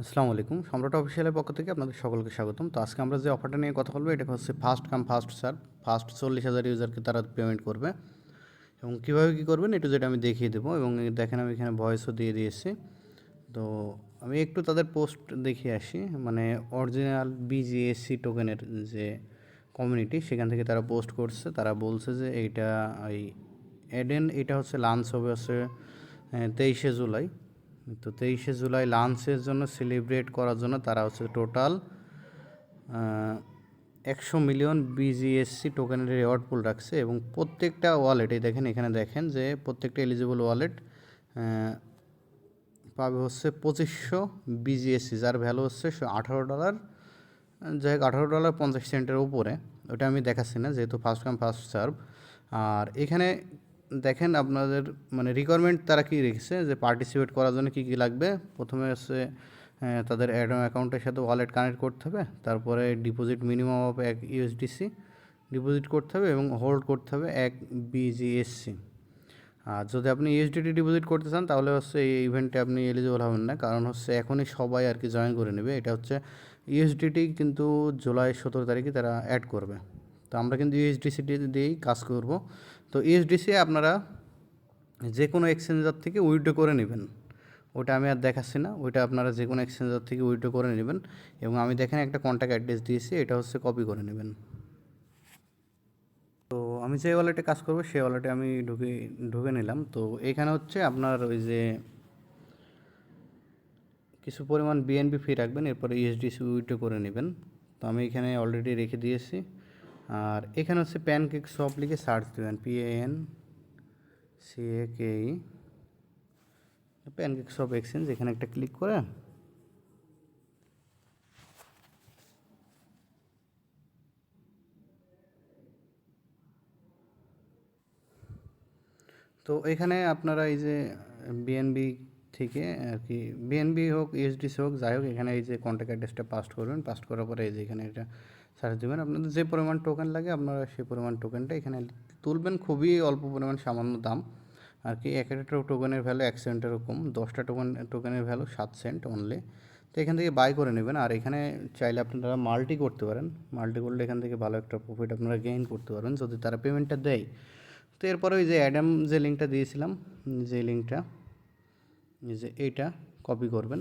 আসসালামু আলাইকুম। সম্রাট অফিসিয়ালের পক্ষ থেকে আপনাদের সকলকে স্বাগতম। তো আজকে আমরা যে অফারটা নিয়ে কথা বলব, এটা হচ্ছে first come first serve first চল্লিশ হাজার ইউজারকে তারা পেমেন্ট করবে। এবং কীভাবে কী করবেন একটু যেটা আমি দেখিয়ে দেবো। এবং দেখেন আমি এখানে ভয়েসও দিয়ে দিয়েছি। তো আমি একটু তাদের পোস্ট দেখিয়ে আসি। মানে অরিজিনাল বিজিএসসি টোকেনের যে কমিউনিটি সেখান থেকে তারা পোস্ট করছে। তারা বলছে যে এইটা এই এডেন এটা হচ্ছে লাঞ্চ হবে হচ্ছে তেইশে জুলাই। তো তেইশে জুলাই লাঞ্চের জন্য সেলিব্রেট করার জন্য তারা হচ্ছে টোটাল একশো মিলিয়ন বিজিএসসি টোকেনের রেওয়ার্ড পুল রাখছে এবং প্রত্যেকটা ওয়ালেট এই দেখেন এখানে দেখেন যে প্রত্যেকটা এলিজিবল ওয়ালেট পাবে হচ্ছে পঁচিশশো বিজিএসসি যার ভ্যালু হচ্ছে আঠারো ডলার যাই হোক আঠারো ডলার পঞ্চাশ সেন্টের উপরে। ওটা আমি দেখাচ্ছি না, যেহেতু ফার্স্ট কাম ফার্স্ট সার্ভ আর এখানে দেখেন আপনাদের মানে রিকোয়ারমেন্ট তারা কী রেখেছে? যে পার্টিসিপেট করার জন্য কী কী লাগবে? প্রথমে হচ্ছে তাদের অ্যাডম অ্যাকাউন্টের সাথে ওয়ালেট কানেক্ট করতে হবে। তারপরে ডিপোজিট মিনিমাম অফ এক ইউএসডিসি ডিপোজিট করতে হবে এবং হোল্ড করতে হবে এক বিজিএসসি আর যদি আপনি ইউএসডিটি ডিপোজিট করতে চান, তাহলে হচ্ছে এই ইভেন্টে আপনি এলিজিবল হবেন না। কারণ হচ্ছে এখনই সবাই আর কি জয়েন করে নেবে। এটা হচ্ছে ইউএসডিটি কিন্তু জুলাই সতেরো তারিখে তারা অ্যাড করবে। তো আমরা কিন্তু ইউএসডিসিটি দিয়েই কাজ করব। তো ইউএসডিসি আপনারা যে কোনো এক্সচেঞ্জার থেকে উইথড্র করে নেবেন। ওটা আমি আর দেখাচ্ছি না, ওইটা আপনারা যে কোনো এক্সচেঞ্জার থেকে উইথড্র করে নেবেন এবং আমি দেখেন একটা কন্ট্যাক্ট অ্যাড্রেস দিয়েছি, এটা হচ্ছে কপি করে নেবেন। তো আমি যে ওয়ালেটে কাজ করব, সেই ওয়ালেটে আমি ঢুকে ঢুকে নিলাম। তো এখানে হচ্ছে আপনার ওই যে কিছু পরিমাণ বিএনপি ফি রাখবেন, এরপরে ইউএসডিসি উইথড্র করে নেবেন। তো আমি এখানে অলরেডি রেখে দিয়েছি। আর এখানে হচ্ছে প্যানকেক শপ লিখে সার্চ দেবেন P A N C A K E pancake shop exchange এখানে একটা ক্লিক করে তো এখানে আপনারা এই যে বিএনবি থেকে আর কি বিএনবি হোক ইউএসডিসি হোক, যাই হোক, এখানে এই যে কন্ট্যাক্ট অ্যাড্রেসটা পাস্ট করবেন। পাস্ট করার পরে এই যে এখানে এটা সার্চ দেবেন আপনাদের যে পরিমাণ টোকেন লাগে, আপনারা সেই পরিমাণ টোকেনটা এখানে তুলবেন। খুবই অল্প পরিমাণ সামান্য দাম। আর কি, এক একটা টোকেনের ভ্যালু এক সেন্টের কম দশটা টোকেন টোকেনের ভ্যালু সাত সেন্ট অনলি তো এখান থেকে বাই করে নেবেন। আর এখানে চাইলে আপনারা মাল্টি করতে পারেন। মাল্টি করলে এখান থেকে ভালো একটা প্রফিট আপনারা গেইন করতে পারবেন যদি তারা পেমেন্টটা দেয়। তো এরপরে ওই যে অ্যাডাম যে লিঙ্কটা দিয়েছিলাম, যে লিঙ্কটা যে এইটা কপি করবেন।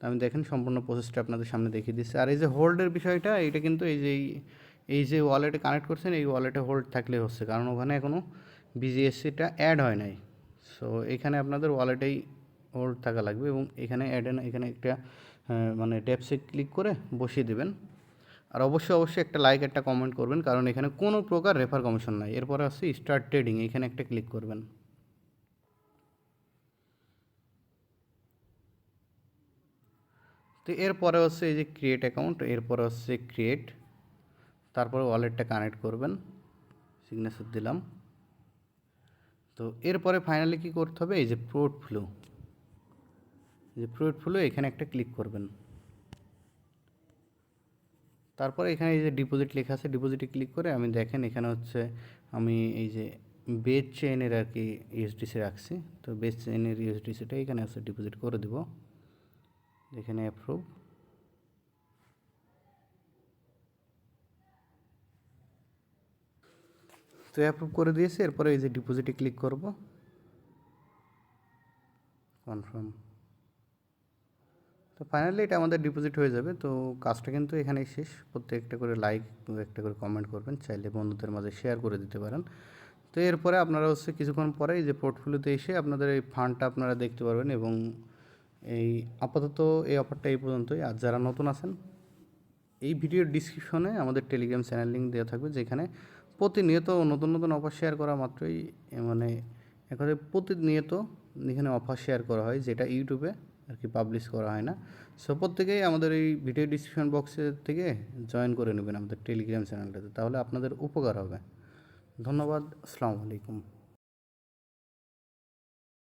আমি দেখেন সম্পূর্ণ প্রসেসটা আপনাদের সামনে দেখিয়ে দিচ্ছি। আর এই যে হোল্ডের বিষয়টা এটা কিন্তু এই যে, এই- যে ওয়ালেটে কানেক্ট করছেন, এই ওয়ালেটে হোল্ড থাকলে হচ্ছে। কারণ ওখানে এখনও বিজিএসসিটা অ্যাড হয় নাই। সো এখানে আপনাদের ওয়ালেটেই হোল্ড থাকা লাগবে এবং এখানে অ্যাড এখানে একটা মানে ট্যাপসে ক্লিক করে বসিয়ে দেবেন। আর অবশ্যই অবশ্যই একটা লাইক একটা কমেন্ট করবেন, কারণ এখানে কোনো প্রকার রেফার কমিশন নাই। এরপরে আসছে স্টার্ট ট্রেডিং এখানে একটা ক্লিক করবেন। তো এরপরে হচ্ছে এই যে ক্রিয়েট অ্যাকাউন্ট এরপরে হচ্ছে ক্রিয়েট তারপরে ওয়ালেটটা কানেক্ট করবেন সিগনেচার দিলাম। তো এরপরে ফাইনালি কী করতে হবে? এই যে পোর্টফ্লো যে পোর্টফ্লো এখানে একটা ক্লিক করবেন। তারপরে এখানে এই যে ডিপোজিট লেখা আছে ডিপোজিটে ক্লিক করে আমি দেখেন এখানে হচ্ছে আমি এই যে বেজ চেইনের আর কি ইউএসডিসি রাখছি। তো বেজ চেইনের ইউএসডিসিটা এখানে হচ্ছে ডিপোজিট করে দেবো। এখানে অ্যাপ্রুভ তো অ্যাপ্রুভ করে দিয়েছে, এরপরে এই যে ডিপোজিটে ক্লিক করব। কনফার্ম তো ফাইনালি এটা আমাদের ডিপোজিট হয়ে যাবে, তো কাজটা কিন্তু এখানেই শেষ। প্রত্যেকটা করে লাইক একটা করে কমেন্ট করবেন, চাইলে বন্ধুদের মাঝে শেয়ার করে দিতে পারেন। তো এরপরে আপনারা হচ্ছে কিছুক্ষণ পরে এই যে পোর্টফোলিওতে এসে আপনাদের এই ফান্ডটা আপনারা দেখতে পারবেন এবং এই আপাতত এই অফারটা এই পর্যন্তই। আর যারা নতুন আছেন, এই ভিডিওর ডিসক্রিপশনে আমাদের টেলিগ্রাম চ্যানেল লিঙ্ক দেওয়া থাকবে, যেখানে প্রতিনিয়ত নতুন নতুন অফার শেয়ার করা মাত্রই মানে এখানে প্রতিনিয়ত এখানে অফার শেয়ার করা হয়, যেটা ইউটিউবে আর কি পাবলিশ করা হয় না। সো প্রত্যেকেই আমাদের এই ভিডিও ডিসক্রিপশন বক্সের থেকে জয়েন করে নেবেন আমাদের টেলিগ্রাম চ্যানেলটাতে তাহলে আপনাদের উপকার হবে। ধন্যবাদ, আসসালামু আলাইকুম।